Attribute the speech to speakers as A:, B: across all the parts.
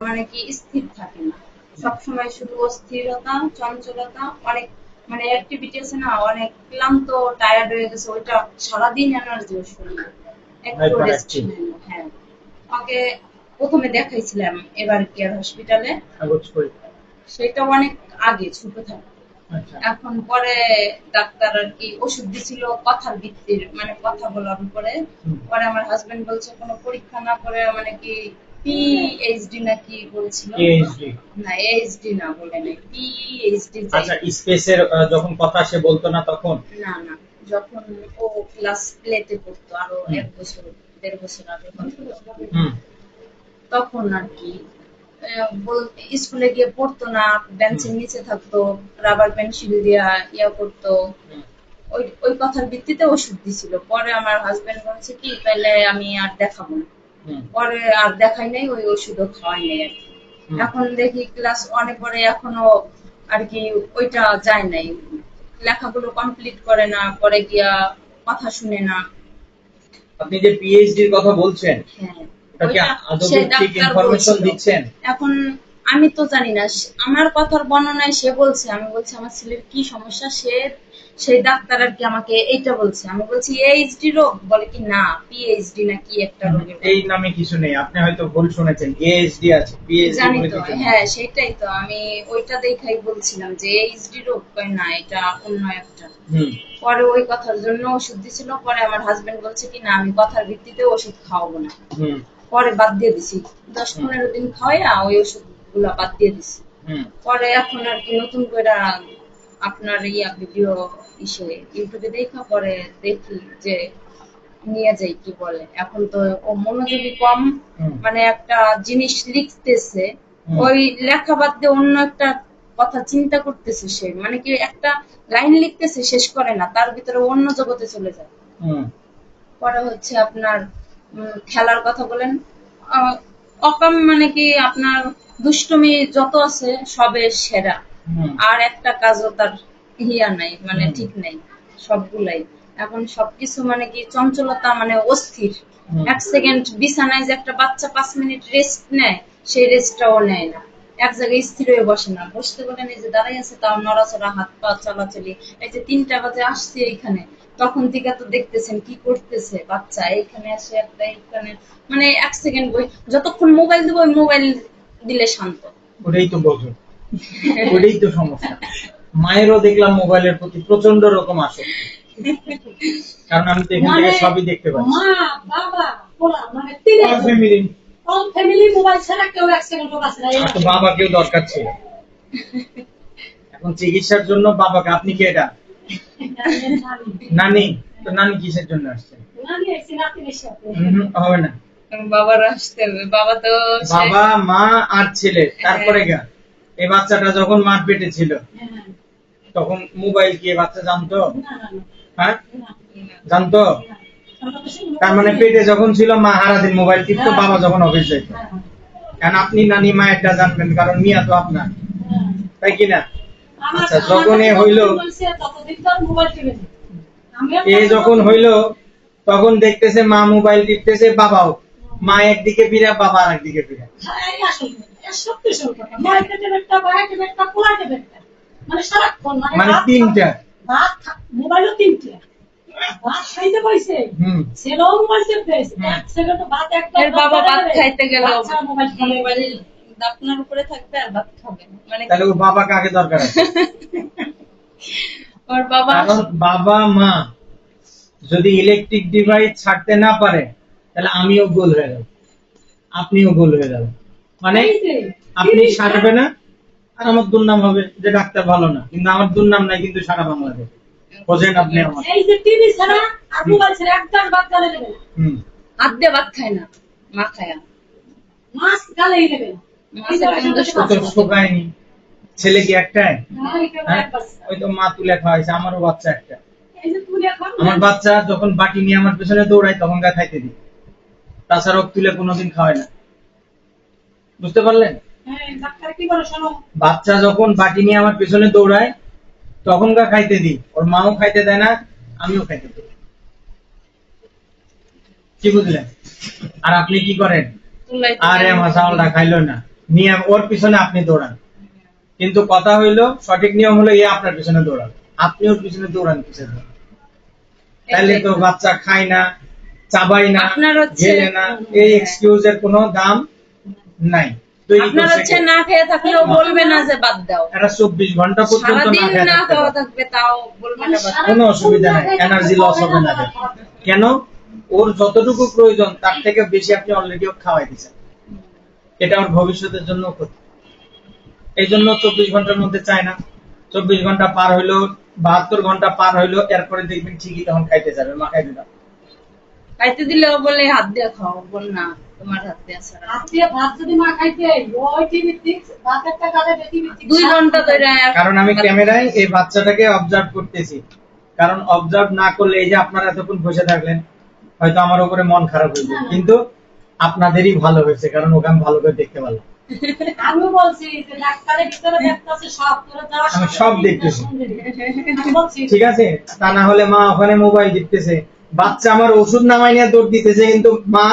A: মানে কি স্থির থাকে না। সবসময় শুধু অস্থিরতা চঞ্চলতা অনেক মানে অ্যাক্টিভিটি আছে না অনেক ক্লান্ত টায়ার্ড হয়ে গেছে ওইটা সারাদিন এনার্জি শরীরে একটু রেস্ট হ্যাঁ। প্রথমে দেখাইছিলাম এবার কেয়ার হসপিটালে সেটা অনেক আগে ছোট থাকে
B: আচ্ছা।
A: এখন পরে ডাক্তার আর কি ওষুধ দিছিল কথার ভিত্তির মানে কথা বলার
B: হুম।
A: পরে আমার হাজবেন্ড বলছে কোনো পরীক্ষা না করে মানে কি পিএইচডি নাকি বলছিল?
B: পিএইচডি
A: না এইচডি না বলে নাই। পিএইচডি
B: আচ্ছা স্পেসের যখন কথা সে বলতো না তখন?
A: না না যখন ও ক্লাস প্লেতে পড়তো
B: আরও।
A: এক বছর দেড় বছর আগে। তখন আর কি স্কুলে গিয়ে পড়তো না বেঞ্চের নিচে থাকতো রাবার পেন্সিল দিয়া ইয়া করতো। ওই ওই কথার ভিত্তিতে ওষুধ দিছিল। পরে আমার হাজবেন্ড বলছে কি তাহলে আমি আর দেখাবো না। পরে আর দেখাই নাই ওই ওষুধও খাওয়াই নাই আর কি। এখন দেখি ক্লাস অনেক পরে এখনও আর কি ওইটা যায় নাই। লেখাগুলো কমপ্লিট করে না পরে গিয়া কথা শুনে না।
B: আপনি যে পিএইচডি এর কথা বলছেন
A: হ্যাঁ।
B: ইনফরমেশন দিচ্ছেন?
A: এখন আমি তো জানি না আমার কথার বর্ণনায় সে বলছে আমি বলছি আমার ছেলের কি সমস্যা? সে সেই ডাক্তার আর কি আমাকে এইটা বলছে। আমি বলছি এইচডি রোগ? বলে কি না পিএইচডি না কি একটা কথা।
B: এই নামে কিছু নেই। আপনি হয়তো ভুল শুনেছেন এএইচডি আছে পিএইচডি
A: জানি তো হ্যাঁ সেটাই তো। আমি ওইটা দেখাই বলছিলাম যে এইচডি রোগ? কয় না এটা অন্য একটা।
B: হুম।
A: পরে ওই কথার জন্য ওষুধ দিছিল। পরে আমার হাজবেন্ড বলছে কি না আমি কথার ভিত্তিতে ওষুধ খাওয়াবো না।
B: হুম।
A: পরে বাদ দিয়ে দিছি। দশ। পনেরো দিন খাওয়াই ওই ওষুধগুলা বাদ দিয়ে দিছি।
B: হুম।
A: পরে এখন আর কি নতুন করে আপনার ইয়া ভিডিও ইসে ইউটিউবে দেখা পরে দেখি যে নিয়ে যাই কি বলে। এখন তো ও মনোযোগী কম মানে একটা জিনিস লিখতেছে ওই লেখা বাদ দিয়ে অন্য একটা কথা চিন্তা করতেছে সে। মানে কি একটা লাইন লিখতেছে শেষ করে না তার ভিতরে অন্য জগতে চলে যায়।
B: হুম।
A: পরে হচ্ছে আপনার খেলার কথা বলেন। অকাম মানে কি আপনার দুষ্টুমি যত আছে সবে সেরা। আর একটা কাজও তার ইয়া নাই মানে ঠিক নাই সবগুলাই। এখন সবকিছু মানে কি চঞ্চলতা মানে অস্থির। এক সেকেন্ড বিছানায় যে একটা বাচ্চা পাঁচ মিনিট রেস্ট নেয় সেই রেস্টটাও নেয় না। এক জায়গায় স্থির হয়ে বসে না। বসতে বলেন এই যে দাঁড়াই আছে তাও নড়াচড়া হাত পা চলাচলি। এই যে তিনটা বাজে আসছে এইখানে তখন থেকে তো দেখতেছেন কি করতেছে বাচ্চা। এইখানে আসে একটা এইখানে মানে এক সেকেন্ড বই যতক্ষণ মোবাইল দেবো ওই মোবাইল দিলে শান্ত।
B: ওটাই তো বোঝো ওটাই তো সমস্যা। মায়েরও দেখলাম মোবাইলের প্রতি প্রচণ্ড রকম আসক্তি। কারণ আমি তো এখান থেকে
C: মানে
B: সবই দেখতে পাচ্ছি।
C: মা বাবা পোলা মানে
B: ফ্যামিলি
C: অল ফ্যামিলি মোবাইল ছাড়া কেউ এক সেকেন্ড আছে না
B: তো বাবাকেও দরকার ছিল। এখন চিকিৎসার জন্য বাবাকে আপনি কি এটা?
C: নানি।
B: তো নানি কিসের জন্য আসছেন
C: নানি এসে নাতিনের সাথে।
B: হুম, হবে না।
A: বাবার আসতে হবে। বাবা তো
B: বাবা মা আর ছেলে তারপরে গা। এই বাচ্চাটা যখন মার পেটে ছিল
C: হ্যাঁ।
B: তখন মোবাইল কি বাচ্চা জানতো? হ্যাঁ? জানতো? তার মানে পেটে যখন ছিল মা সারাদিন মোবাইল টিপতো বাবা যখন অফিস যেত
C: হ্যাঁ,
B: কারণ আপনি নানি মায়েরটা জানবেন? কারণ মিয়া তো আপনার।
C: হ্যাঁ।
B: তাই কি না? আচ্ছা, যখন এ হইলো- এ যখন হইল তখন দেখতেছে মা মোবাইল টিপতেছে বাবাও। মা একদিকে ফিরে বাবা আর একদিকে ফিরে
C: মানে সারাক্ষণ মানে
B: মানে তিনটা।
C: ভাত মোবাইলও তিনটে। ভাত খাইতে পাইছে ছেলেও মোবাইল চেপে আছে
B: হুম।
C: এক ভাত একটা
A: বাবা ভাত খাইতে গেল।
C: মোবাইল
A: মোবাইল আপনার উপরে থাকবে আর ভাত খাবে। মানে
B: তাহলে ওর বাবা কাকে দরকার
A: ওর বাবা
B: বাবা মা যদি ইলেকট্রিক ডিভাইস ছাড়তে না পারে তাহলে আমিও গোল হয়ে যাব। আপনিও গোল হয়ে যাবেন। মানে আপনি সারবে না। আর আমার দুর্নাম হবে যে ডাক্তার ভালো না কিন্তু আমার দুর্নাম নাই কিন্তু সারা বাংলাদেশ। বোঝেন আপনি আমার।
C: এই যে টিভি ছাড়া আর মোবাইল ছাড়া একটার ভাত গালে না।
B: হুম।
A: হাত দিয়ে ভাত খায় না মা খায় না।
C: মাছ গালেই দেবে না
B: শোকায়নি ছেলে কি একটাই?
C: হ্যাঁ,
B: হ্যাঁ? ওই তো মা তুলে খাওয়াইছে আমারও বাচ্চা একটা। আমার বাচ্চা যখন বাটি নিয়ে আমার পেছনে দৌড়ায় তখন গা খাইতে দিই। তাছাড়া তুলে কোনোদিন খাওয়ায় না। বুঝতে পারলেন?
C: হ্যাঁ, ডাক্তার কি বলে শোনো।
B: বাচ্চা যখন বাটি নিয়ে আমার পেছনে দৌড়ায় তখন গা খাইতে দিই। ওর মাও খাইতে দেয় না আমিও খাইতে দিই। কি বুঝলেন আর আপনি কি করেন? আরে আমার চাউলটা খাইলো না। নিয়ম ওর পিছনে আপনি দৌড়ান। কিন্তু কথা হইল সঠিক নিয়ম হলো এ আপনার পিছনে দৌড়ান। আপনি ওর পিছনে দৌড়ান পিছনে তাহলে তো বাচ্চা খায় না চাবাই না গেলে না। এই এক্সকিউজের কোনো দাম নাই। তৈরি
A: আপনার
B: করছে
A: হচ্ছে না খেয়ে থাকলেও বলবে না যে বাদ দাও।
B: এরা চব্বিশ ঘণ্টা পর্যন্ত না খেয়ে
A: না খাওয়া থাকবে তাও বলবে না বাদ
B: কোনো অসুবিধা নাই এনার্জি লস হবে না কেন? ওর যতটুকু প্রয়োজন তার থেকে বেশি আপনি অলরেডি খাওয়াই দিচ্ছেন এটা ওর ভবিষ্যতের জন্য ক্ষতি। এই জন্য চব্বিশ ঘণ্টার মধ্যে চায় না। চব্বিশ ঘণ্টা পার হইল বাহাত্তর ঘণ্টা পার হইল এরপরে দেখবেন ঠিকই তখন খাইতে যাবে মা খাইতে দাও
A: খাইতে দিলেও বলে হাত দিয়ে খাও বল না। তোমার ছাড়া
C: ভাত যদি মা খাইতে ওই টিভি
A: দুই ঘণ্টা ধরে
B: কারণ আমি ক্যামেরায় এই বাচ্চাটাকে অবজার্ভ করতেছি। কারণ অবজার্ভ না করলে এই যে আপনারা এতক্ষণ বসে থাকলেন হয়তো আমার উপরে মন খারাপ হয়েছে কিন্তু আপনাদেরই ভালো হয়েছে কারণ ওকে আমি ভালো করে দেখতে পারলাম।
C: আমি বলছি যে ডাক্তারের ভিতরে দেখতেছে সব করে যাওয়ার
B: আমি সব দেখতেছি। ঠিক আছে? তা না হলে মা ওখানে মোবাইল দেখতেছে। বাচ্চা আমার ওষুধ নামাই নিয়ে দৌড় দিতেছে কিন্তু মা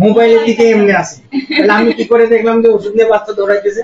B: মোবাইলের দিকে এমনি আসে তাহলে আমি কি করে দেখলাম যে ওষুধ নিয়ে বাচ্চা দৌড়াইতেছে?